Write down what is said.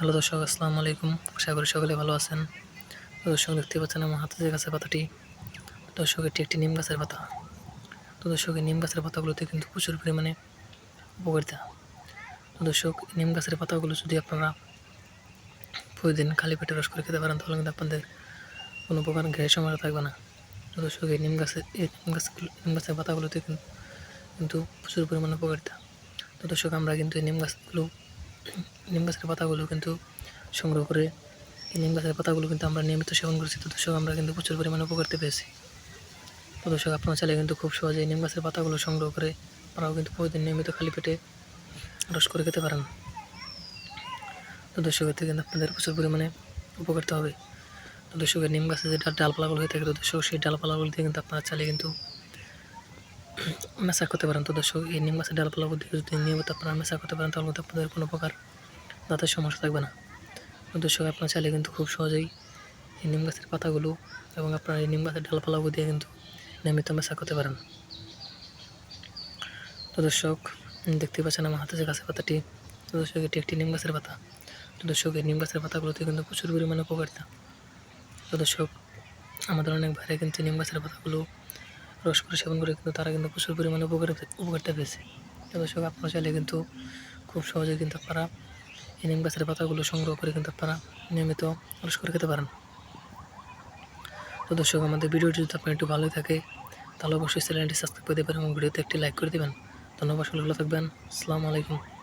Hello দর্শক, আসসালামু আলাইকুম। আশা করি সকলে ভালো আছেন। দর্শক দেখতে পাচ্ছেন আমার হাতে যে গাছের পাতাটি, দর্শক, এটি একটি নিম গাছের পাতা। তো দর্শক, এই নিম গাছের পাতাগুলোতে কিন্তু প্রচুর পরিমাণে উপকারিতা। তো দর্শক নিম গাছের পাতাগুলো যদি আপনারা প্রতিদিন খালি পেটে রস করে খেতে পারেন, তাহলে কিন্তু আপনাদের কোনো প্রকার গ্যাস সমস্যা থাকবে না। তো দর্শক, এই নিম গাছের এই নিম গাছগুলো নিম গাছের পাতাগুলোতে কিন্তু কিন্তু প্রচুর পরিমাণে উপকারিতা। তো দর্শক, আমরা কিন্তু এই নিম গাছগুলো নিম গাছের পাতাগুলো কিন্তু সংগ্রহ করে এই নিম গাছের পাতাগুলো কিন্তু আমরা নিয়মিত সেবন করছি। তো দর্শক, আমরা কিন্তু প্রচুর পরিমাণে উপকারিতা পেয়েছি তো দর্শক, আপনারা চাইলে কিন্তু খুব সহজে নিম গাছের পাতাগুলো সংগ্রহ করে আপনারাও কিন্তু প্রতিদিন নিয়মিত খালি পেটে রস করে খেতে পারেন। তো দর্শক, এতে কিন্তু আপনাদের প্রচুর পরিমাণে উপকারিতা হবে। তো দর্শকের নিম গাছে যে ডাল ডালপালাগুলো হয়ে থাকে, তো দর্শক, সেই ডালপালাগুলো দিয়ে কিন্তু আপনারা চাইলে কিন্তু মেশা করতে পারেন তো দর্শক, এই নিম গাছের ডালপালাগুলো দিয়ে যদি নিয়মিত আপনারা মেশা করতে পারেন, তাহলে আপনাদের কোনো প্রকার দাঁতের সমস্যা থাকবে না। দর্শক, আপনারা চাইলে কিন্তু খুব সহজেই এই নিম গাছের পাতাগুলো এবং আপনার এই নিম গাছের ডালপালাগুলো দিয়ে কিন্তু নিয়মিত মেশা করতে পারেন। তো দর্শক দেখতে পাচ্ছেন আমার হাতে যে গাছের পাতাটি। তো দর্শক, এটি একটি নিম গাছের পাতা। তো দর্শক, এই নিম গাছের পাতাগুলোতে কিন্তু প্রচুর পরিমাণে উপকারিতা। তো দর্শক, আমাদের অনেক ভাইরা কিন্তু নিম গাছের পাতাগুলো রস করে সেবন করে কিন্তু তারা কিন্তু প্রচুর পরিমাণে উপকার উপকারটা পেয়েছে। দর্শক, আপনারা চাইলে কিন্তু খুব সহজে কিন্তু আপনারা এই নিম গাছের পাতাগুলো সংগ্রহ করে কিন্তু আপনারা নিয়মিত রস করে খেতে পারেন। তো দর্শক, আমাদের ভিডিওটি যদি আপনার একটু ভালোই থাকে, তাহলে অবশ্যই চ্যানেলটি সাবস্ক্রাইব করে দেবেন এবং ভিডিওতে একটি লাইক করে দেবেন। ধন্যবাদ সকলে ভালো থাকবেন। আসসালামু আলাইকুম।